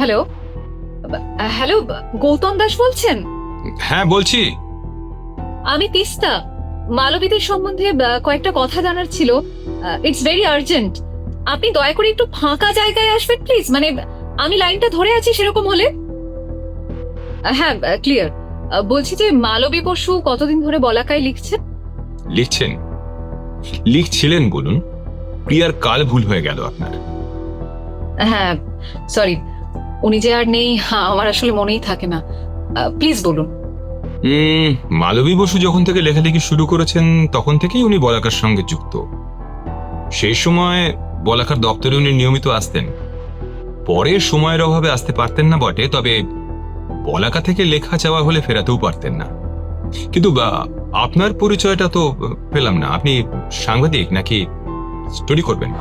Hello hello Gautam Das বলছেন? হ্যাঁ বলছি। আমি তিস্তা। মালবীদের সম্বন্ধে কয়েকটা কথা জানার ছিল। ইটস ভেরি আর্জেন্ট আপনি দয়া করে একটু ফাঁকা জায়গায় আসবেন প্লিজ মানে আমি লাইনটা ধরে আছি সেরকম হলে? হ্যাঁ ক্লিয়ার বলছি যে মালবী বসু কতদিন ধরে বলাকায় লিখছেন? লিখছেন। লিখছিলেন বলুন। প্রিয়ার কাল ভুল হয়ে গেল আপনার। হ্যাঁ সরি উনি যে আর নেই আমার আসলে মনেই থাকে না। প্লিজ বলুন। মালবী বসু যখন থেকে লেখালেখি শুরু করেছেন, তখন থেকেই উনি বলাকার সঙ্গে যুক্ত। সেই সময় বলাকার দপ্তরে উনি নিয়মিত আসতেন। পরে সময়ের অভাবে আসতে পারতেন না বটে, তবে বলাকা থেকে লেখা চাওয়া হলে ফেরাতেও পারতেন না। কিন্তু আপনার পরিচয়টা তো পেলাম না। আপনি সাংবাদিক নাকি স্টোরি করবেন?